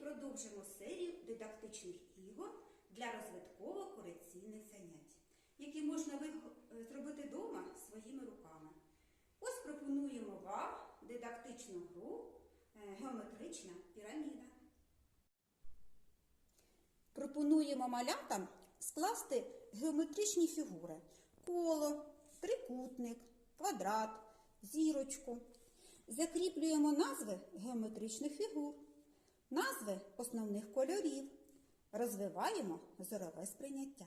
Продовжимо серію дидактичних ігор для розвитково-корекційних занять, які можна зробити вдома своїми руками. Ось пропонуємо вам дидактичну гру е, Геометрична піраміда. Пропонуємо малятам скласти геометричні фігури: коло, трикутник, квадрат, зірочку. Закріплюємо назви геометричних фігур, назви основних кольорів. Розвиваємо зорове сприйняття.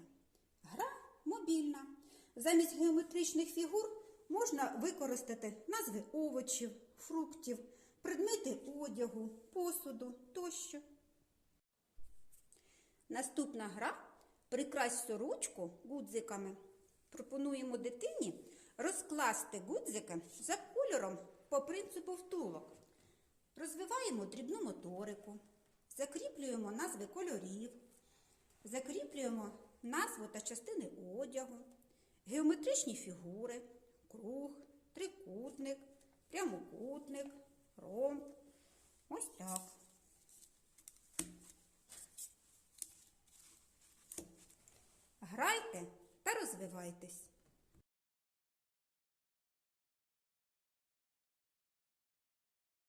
Гра мобільна. Замість геометричних фігур можна використати назви овочів, фруктів, предмети одягу, посуду тощо. Наступна гра прикрась сорочку гудзиками. Пропонуємо дитині розкласти гудзики за кольором по принципу втулок. Розвиваємо дрібну моторику, закріплюємо назви кольорів, закріплюємо назву та частини одягу, геометричні фігури, круг, трикутник, прямокутник, ромб. Ось так. Грайте та розвивайтесь.